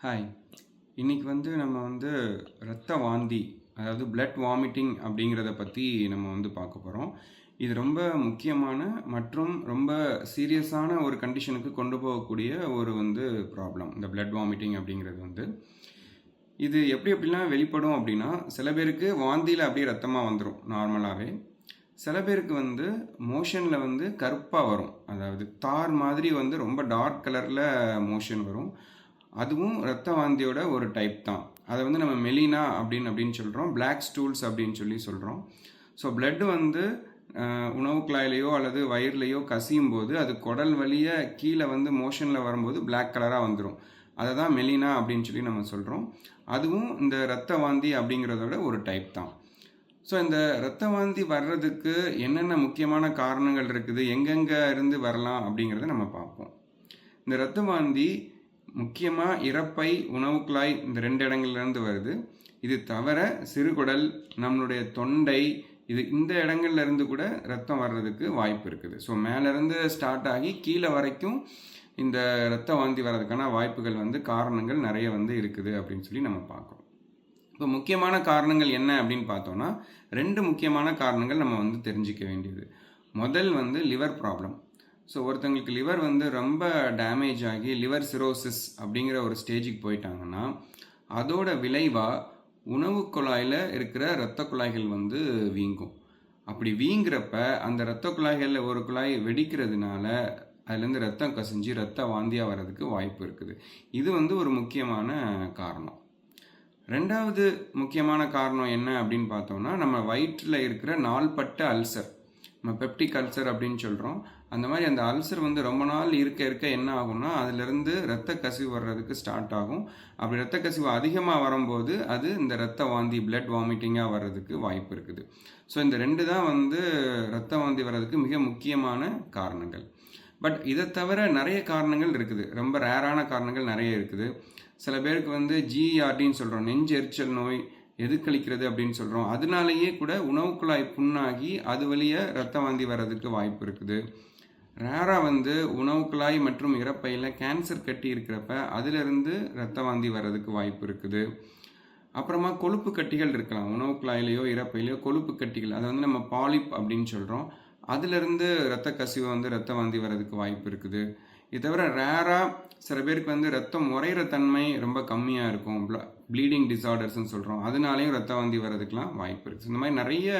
Hi இன்றைக்கி வந்து நம்ம வந்து இரத்த வாந்தி அதாவது பிளட் வாமிட்டிங் அப்படிங்கிறத பற்றி நம்ம வந்து பார்க்க போகிறோம் இது ரொம்ப முக்கியமான மற்றும் ரொம்ப சீரியஸான ஒரு கண்டிஷனுக்கு கொண்டு போகக்கூடிய ஒரு வந்து ப்ராப்ளம் இந்த பிளட் வாமிட்டிங் அப்படிங்கிறது வந்து. இது எப்படி எப்படிலாம் வெளிப்படும் அப்படின்னா சில பேருக்கு வாந்தியில் அப்படியே ரத்தமாக வந்துடும் நார்மலாகவே சில பேருக்கு வந்து மோஷனில் வந்து கருப்பாக வரும். அதாவது தார் மாதிரி வந்து ரொம்ப டார்க் கலரில் மோஷன் வரும். அதுவும் ரத்த வாந்தியோட ஒரு டைப் தான். அதை வந்து நம்ம மெலினா அப்படின்னு அப்படின்னு சொல்கிறோம் பிளாக் ஸ்டூல்ஸ் அப்படின்னு சொல்லி சொல்கிறோம் ஸோ பிளட் வந்து உணவு குழாயிலையோ அல்லது வயிறுலையோ கசியும் போது அது குடல் வழியை கீழே வந்து மோஷனில் வரும்போது பிளாக் கலராக வந்துடும் அதை தான் மெலினா அப்படின்னு சொல்லி நம்ம சொல்கிறோம் அதுவும் இந்த ரத்த வாந்தி அப்படிங்கிறதோட ஒரு டைப் தான். ஸோ இந்த ரத்த வாந்தி வர்றதுக்கு என்னென்ன முக்கியமான காரணங்கள் இருக்குது? எங்கெங்கே இருந்து வரலாம் அப்படிங்கிறத நம்ம பார்ப்போம். இந்த ரத்த வாந்தி முக்கியமாக இறப்பை உணவுக்குழாய் இந்த ரெண்டு இடங்கள்லேருந்து வருது. இது தவிர சிறுகுடல் நம்மளுடைய தொண்டை இது இந்த இடங்கள்ல இருந்து கூட ரத்தம் வர்றதுக்கு வாய்ப்பு இருக்குது. ஸோ மேலேருந்து ஸ்டார்ட் ஆகி கீழே வரைக்கும் இந்த ரத்த வாந்தி வர்றதுக்கான வாய்ப்புகள் வந்து காரணங்கள் நிறைய வந்து இருக்குது அப்படின்னு சொல்லி நம்ம பார்க்குறோம். இப்போ முக்கியமான காரணங்கள் என்ன அப்படின்னு பார்த்தோம்னா ரெண்டு முக்கியமான காரணங்கள் நம்ம வந்து தெரிஞ்சிக்க வேண்டியது. முதல் வந்து லிவர் ப்ராப்ளம் ஸோ ஒருத்தங்களுக்கு லிவர் வந்து ரொம்ப டேமேஜ் ஆகி லிவர் சிரோசிஸ் அப்படிங்கிற ஒரு ஸ்டேஜுக்கு போயிட்டாங்கன்னா அதோட விளைவாக உணவு குழாயில் இருக்கிற இரத்த குழாய்கள் வந்து வீங்கும். அப்படி வீங்குறப்ப அந்த இரத்த குழாய்களில் ஒரு குழாய் வெடிக்கிறதுனால அதுலேருந்து ரத்தம் கசிஞ்சு ரத்த வாந்தியாக வர்றதுக்கு வாய்ப்பு இருக்குது. இது வந்து ஒரு முக்கியமான காரணம். ரெண்டாவது முக்கியமான காரணம் என்ன அப்படின்னு பார்த்தோம்னா நம்ம வயிற்றில் இருக்கிற நாள்பட்ட அல்சர் நம்ம பெப்டிக் அல்சர் அப்படின்னு சொல்கிறோம் அந்த மாதிரி அந்த அல்சர் வந்து ரொம்ப நாள் இருக்க இருக்க என்ன ஆகும்னா அதுலேருந்து ரத்த கசிவு வர்றதுக்கு ஸ்டார்ட் ஆகும். அப்படி ரத்த கசிவு அதிகமாக வரும்போது அது இந்த ரத்த வாந்தி பிளட் வாமிட்டிங்காக வர்றதுக்கு வாய்ப்பு இருக்குது. ஸோ இந்த ரெண்டு தான் வந்து ரத்த வாந்தி வர்றதுக்கு மிக முக்கியமான காரணங்கள். பட் இதை தவிர நிறைய காரணங்கள் இருக்குது. ரொம்ப ரேரான காரணங்கள் நிறைய இருக்குது. சில பேருக்கு வந்து ஜிஆர்டின்னு சொல்கிறோம் நெஞ்சு எரிச்சல் நோய் எதுக்களிக்கிறது அப்படின்னு சொல்கிறோம் அதனாலேயே கூட உணவு குழாய் புண்ணாகி அது வழியே ரத்த வாந்தி வர்றதுக்கு வாய்ப்பு இருக்குது. ரேராக வந்து உணவு குழாய் மற்றும் இறப்பையில் கேன்சர் கட்டி இருக்கிறப்ப அதிலிருந்து ரத்த வாந்தி வர்றதுக்கு வாய்ப்பு இருக்குது. அப்புறமா கொழுப்பு கட்டிகள் இருக்கலாம். உணவு குழாயிலையோ இறப்பையிலையோ கொழுப்பு கட்டிகள் அதை வந்து நம்ம பாலிப் அப்படின்னு சொல்கிறோம் அதிலிருந்து ரத்த கசிவு வந்து ரத்த வாந்தி வர்றதுக்கு வாய்ப்பு இருக்குது. இது தவிர ரேராக சில பேருக்கு வந்து ரத்தம் உறையிற தன்மை ரொம்ப கம்மியாக இருக்கும். ப்ளீடிங் டிசார்டர்ஸ்னு சொல்கிறோம் அதனாலையும் ரத்த வாந்தி வர்றதுக்கெலாம் வாய்ப்பு இருக்குது இந்த மாதிரி நிறைய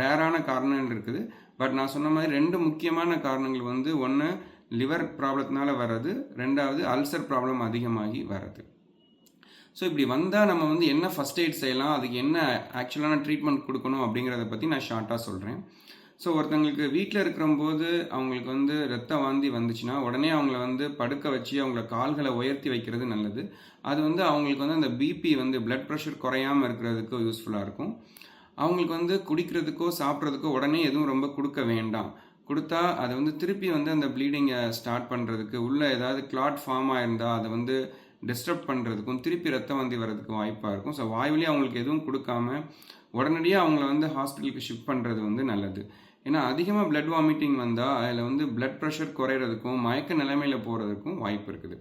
ரேரான காரணங்கள் இருக்குது. பட் நான் சொன்ன மாதிரி ரெண்டு முக்கியமான காரணங்கள் வந்து ஒன்று லிவர் ப்ராப்ளத்தினால வர்றது. ரெண்டாவது அல்சர் ப்ராப்ளம் அதிகமாகி வர்றது. ஸோ இப்படி வந்தால் நம்ம வந்து என்ன ஃபஸ்ட் எய்ட் செய்யலாம்? அதுக்கு என்ன ஆக்சுவலான ட்ரீட்மெண்ட் கொடுக்கணும் அப்படிங்கிறத பற்றி நான் ஷார்ட்டாக சொல்கிறேன் ஸோ ஒருத்தங்களுக்கு வீட்டில் இருக்கிறம்போது அவங்களுக்கு வந்து ரத்த வாந்தி வந்துச்சுன்னா உடனே அவங்கள வந்து படுக்க வச்சு அவங்கள கால்களை உயர்த்தி வைக்கிறது நல்லது. அது வந்து அவங்களுக்கு வந்து அந்த பிபி வந்து பிளட் ப்ரெஷர் குறையாமல் இருக்கிறதுக்கு யூஸ்ஃபுல்லாக இருக்கும். அவங்களுக்கு வந்து குடிக்கிறதுக்கோ சாப்பிட்றதுக்கோ உடனே எதுவும் ரொம்ப கொடுக்க வேண்டாம். கொடுத்தா அது வந்து திருப்பி வந்து அந்த ப்ளீடிங்கை ஸ்டார்ட் பண்ணுறதுக்கு உள்ளே ஏதாவது கிளாட் ஃபார்ம் ஆயிருந்தால் அதை வந்து டிஸ்டர்ப் பண்ணுறதுக்கும் திருப்பி ரத்தம் வாந்தி வர்றதுக்கு வாய்ப்பாக இருக்கும். ஸோ வாய்வழியாக அவங்களுக்கு எதுவும் கொடுக்காம உடனடியாக அவங்கள வந்து ஹாஸ்பிட்டலுக்கு ஷிஃப்ட் பண்ணுறது வந்து நல்லது. ஏன்னா அதிகமாக பிளட் வாமிட்டிங் வந்தால் அதில் வந்து பிளட் ப்ரெஷர் குறையிறதுக்கும் மயக்க நிலைமையில் போகிறதுக்கும் வாய்ப்பு இருக்குது.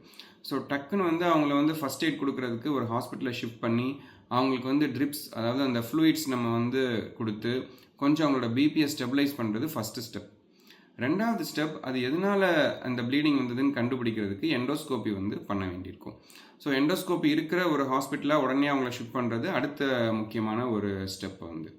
ஸோ டக்குன்னு வந்து அவங்கள வந்து ஃபஸ்ட் எய்ட் கொடுக்கறதுக்கு ஒரு ஹாஸ்பிட்டலில் ஷிஃப்ட் பண்ணி அவங்களுக்கு வந்து ட்ரிப்ஸ் அதாவது அந்த ஃப்ளூயிட்ஸ் நம்ம வந்து கொடுத்து கொஞ்சம் அவங்களோட பிபியை ஸ்டெபிளைஸ் பண்ணுறது ஃபஸ்ட்டு ஸ்டெப் ரெண்டாவது ஸ்டெப் அது எதனால் அந்த ப்ளீடிங் வந்ததுன்னு கண்டுபிடிக்கிறதுக்கு எண்டோஸ்கோப்பி வந்து பண்ண வேண்டியிருக்கும். ஸோ எண்டோஸ்கோப்பி இருக்கிற ஒரு ஹாஸ்பிட்டலாக உடனே அவங்கள ஷிஃப்ட் பண்ணுறது அடுத்த முக்கியமான ஒரு ஸ்டெப் வந்து.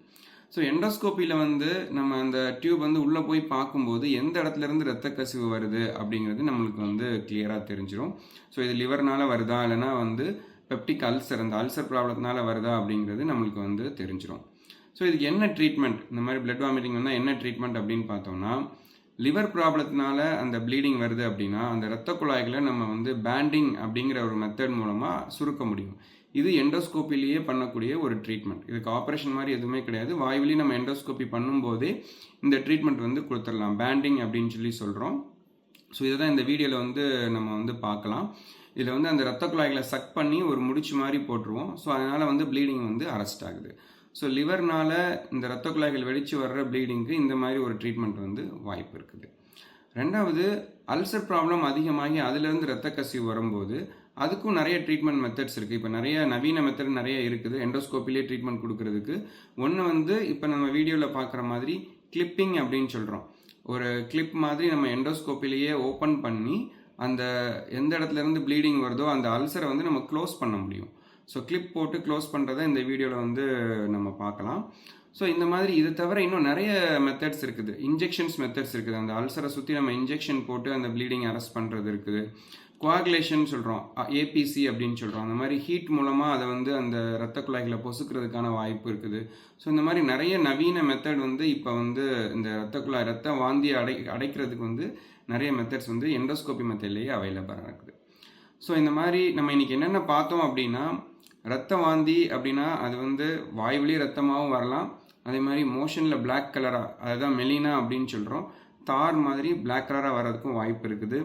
ஸோ எண்டோஸ்கோப்பியில் வந்து நம்ம அந்த டியூப் வந்து உள்ளே போய் பார்க்கும்போது எந்த இடத்துலேருந்து ரத்த கசிவு வருது அப்படிங்கிறது நம்மளுக்கு வந்து கிளியராக தெரிஞ்சிடும் ஸோ இது லிவர்னால் வருதா? இல்லைனா வந்து பெப்டிக் அல்சர் அந்த அல்சர் ப்ராப்ளத்தினால வருதா? அப்படிங்கிறது நம்மளுக்கு வந்து தெரிஞ்சிடும் ஸோ இதுக்கு என்ன ட்ரீட்மெண்ட் இந்த மாதிரி பிளட் வாமிட்டிங் வந்தால் என்ன ட்ரீட்மெண்ட் அப்படின்னு பார்த்தோம்னா லிவர் ப்ராப்ளத்தினால அந்த ப்ளீடிங் வருது அப்படின்னா அந்த இரத்த குழாய்களை நம்ம வந்து பேண்டிங் அப்படிங்கிற ஒரு மெத்தட் மூலமாக சுருக்க முடியும். இது எண்டோஸ்கோப்பிலேயே பண்ணக்கூடிய ஒரு ட்ரீட்மெண்ட் இதுக்கு ஆப்ரேஷன் மாதிரி எதுவுமே கிடையாது. வாய்வழி நம்ம எண்டோஸ்கோப்பி பண்ணும்போதே இந்த ட்ரீட்மெண்ட் வந்து கொடுத்துடலாம். பேண்டிங் அப்படின்னு சொல்லி சொல்கிறோம் ஸோ இதை தான் இந்த வீடியோவில் வந்து நம்ம வந்து பார்க்கலாம். இதில் வந்து அந்த ரத்த குழாய்களை சக் பண்ணி ஒரு முடிச்சு மாதிரி போட்டுருவோம். ஸோ அதனால் வந்து ப்ளீடிங் வந்து அரெஸ்ட் ஆகுது. ஸோ லிவர்னால் இந்த ரத்த குழாய்கள் வெடித்து வர்ற ப்ளீடிங்க்கு இந்த மாதிரி ஒரு ட்ரீட்மெண்ட் வந்து வாய்ப்பு இருக்குது. ரெண்டாவது அல்சர் ப்ராப்ளம் அதிகமாகி அதிலிருந்து ரத்த கசிவு வரும்போது அதுக்கும் நிறைய ட்ரீட்மெண்ட் மெத்தட்ஸ் இருக்குது இப்போ நிறைய நவீன மெத்தட் நிறைய இருக்குது. எண்டோஸ்கோப்பிலே ட்ரீட்மெண்ட் கொடுக்கறதுக்கு. ஒன்று வந்து இப்போ நம்ம வீடியோவில் பார்க்குற மாதிரி கிளிப்பிங் அப்படின்னு சொல்கிறோம் ஒரு கிளிப் மாதிரி நம்ம எண்டோஸ்கோப்பிலேயே ஓப்பன் பண்ணி அந்த எந்த இடத்துல இருந்து ப்ளீடிங் வருதோ அந்த அல்சரை வந்து நம்ம க்ளோஸ் பண்ண முடியும். ஸோ கிளிப் போட்டு க்ளோஸ் பண்ணுறதை இந்த வீடியோவில் வந்து நம்ம பார்க்கலாம். ஸோ இந்த மாதிரி இது தவிர இன்னும் நிறைய மெத்தட்ஸ் இருக்குது. இன்ஜெக்ஷன்ஸ் மெத்தட்ஸ் இருக்குது. அந்த அல்சரை சுற்றி நம்ம இன்ஜெக்ஷன் போட்டு அந்த ப்ளீடிங் அரெஸ்ட் பண்ணுறது இருக்குது. குவாகுலேஷன் சொல்கிறோம் ஏபிசி அப்படின்னு சொல்கிறோம் அந்த மாதிரி ஹீட் மூலமாக அதை வந்து அந்த ரத்த குழாய்களை பொசுக்கிறதுக்கான வாய்ப்பு இருக்குது. ஸோ இந்த மாதிரி நிறைய நவீன மெத்தட் வந்து இப்போ வந்து இந்த ரத்த குழாய் ரத்த வாந்தி அடை அடைக்கிறதுக்கு வந்து நிறைய மெத்தட்ஸ் வந்து எண்டோஸ்கோபி மெத்தட்லேயே அவைலபிளாக இருக்குது. ஸோ இந்த மாதிரி நம்ம இன்றைக்கி என்னென்ன பார்த்தோம் அப்படின்னா ரத்த வாந்தி அப்படின்னா அது வந்து வாய்வழி ரத்தமாகவும் வரலாம். அதே மாதிரி மோஷனில் பிளாக் கலராக அதுதான் மெலினா அப்படின்னு சொல்கிறோம் தார் மாதிரி பிளாக் கலராக வர்றதுக்கும் வாய்ப்பு இருக்குது.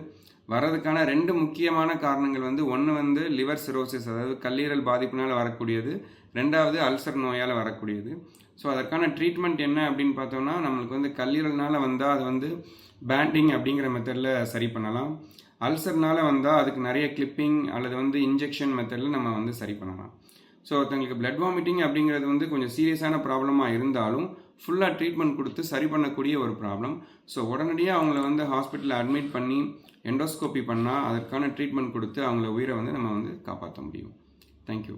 வர்றதுக்கான ரெண்டு முக்கியமான காரணங்கள் வந்து ஒன்று வந்து லிவர் சிரோசிஸ் அதாவது கல்லீரல் பாதிப்பினால் வரக்கூடியது. ரெண்டாவது அல்சர் நோயால் வரக்கூடியது. ஸோ அதற்கான ட்ரீட்மெண்ட் என்ன அப்படின்னு பார்த்தோம்னா நம்மளுக்கு வந்து கல்லீரல்னால் வந்தால் அது வந்து பேண்டிங் அப்படிங்கிற மெத்தடில் சரி பண்ணலாம். அல்சர்னால் வந்தால் அதுக்கு நிறைய கிளிப்பிங் அல்லது வந்து இன்ஜெக்ஷன் மெத்தடில் நம்ம வந்து சரி பண்ணலாம். ஸோ ஒருத்தங்களுக்கு பிளட் வாமிட்டிங் அப்படிங்கிறது வந்து கொஞ்சம் சீரியஸான ப்ராப்ளமாக இருந்தாலும் ஃபுல்லாக ட்ரீட்மெண்ட் கொடுத்து சரி பண்ணக்கூடிய ஒரு ப்ராப்ளம் ஸோ உடனடியாக அவங்கள வந்து ஹாஸ்பிட்டலில் அட்மிட் பண்ணி எண்டோஸ்கோப்பி பண்ணால் அதற்கான ட்ரீட்மெண்ட் கொடுத்து அவங்கள உயிரை வந்து நம்ம வந்து காப்பாற்ற முடியும். தேங்க்யூ